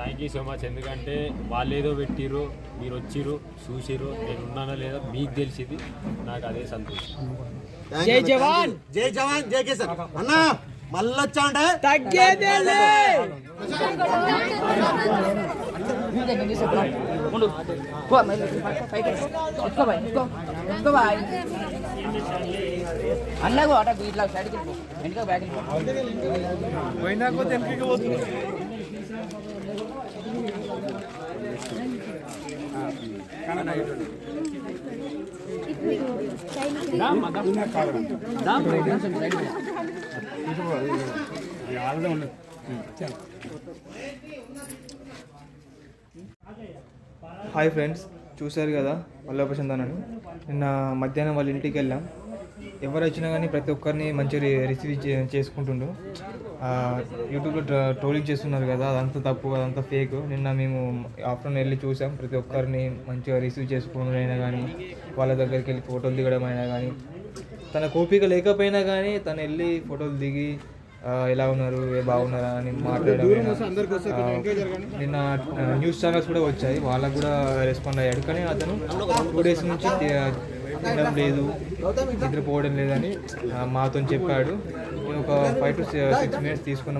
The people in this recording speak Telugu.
థ్యాంక్ యూ సో మచ్ ఎందుకంటే వాళ్ళు ఏదో పెట్టిర్రు మీరు వచ్చిర్రు చూసిర్రు నేను ఉన్నానో లేదో మీకు తెలిసింది. నాకు అదే సంతోషం. జై జవాన్! జై జవాన్ జై కిసాన్ అన్న మళ్ళొచ్చా అంటే తగ్గేదే ఉండు పో, మరి పైకి ఎత్తుకో బాయ్ ఎత్తుకో ఎత్తుకో బాయ్ అన్నగో అట ఇట్లా సైడ్కి వెనక బ్యాగ్ వెళ్ళిపో హాయ్ ఫ్రెండ్స్ చూశారు కదా వల్లభ నిన్న మధ్యాహ్నం వాళ్ళ ఇంటికి వెళ్ళాం. ఎవరు వచ్చినా కానీ ప్రతి ఒక్కరిని మంచిగా రి- రిసీవ్ చేసుకుంటుండు. యూట్యూబ్లో ట్ర ట్రోలింగ్ చేస్తున్నారు కదా అదంతా తప్పు అదంతా ఫేక్. నిన్న మేము ఆఫ్టర్నూన్ వెళ్ళి చూసాం. ప్రతి ఒక్కరిని మంచిగా రిసీవ్ చేసుకోవడం అయినా కానీ వాళ్ళ దగ్గరికి వెళ్ళి ఫోటోలు దిగడం అయినా కానీ తన కోపిక లేకపోయినా కానీ తను వెళ్ళి ఫోటోలు దిగి ఎలా ఉన్నారు ఏ బాగున్నారా అని మాట్లాడడం నిన్న న్యూస్ ఛానల్స్ కూడా వచ్చాయి. వాళ్ళకు కూడా రెస్పాండ్ అయ్యాడు. కానీ అతను టూ డేస్ నుంచి తినడం లేదు నిద్రపోవడం లేదని మాతో చెప్పాడు. ఒక ఫైవ్ టు సిక్స్ మినిట్స్ తీసుకున్న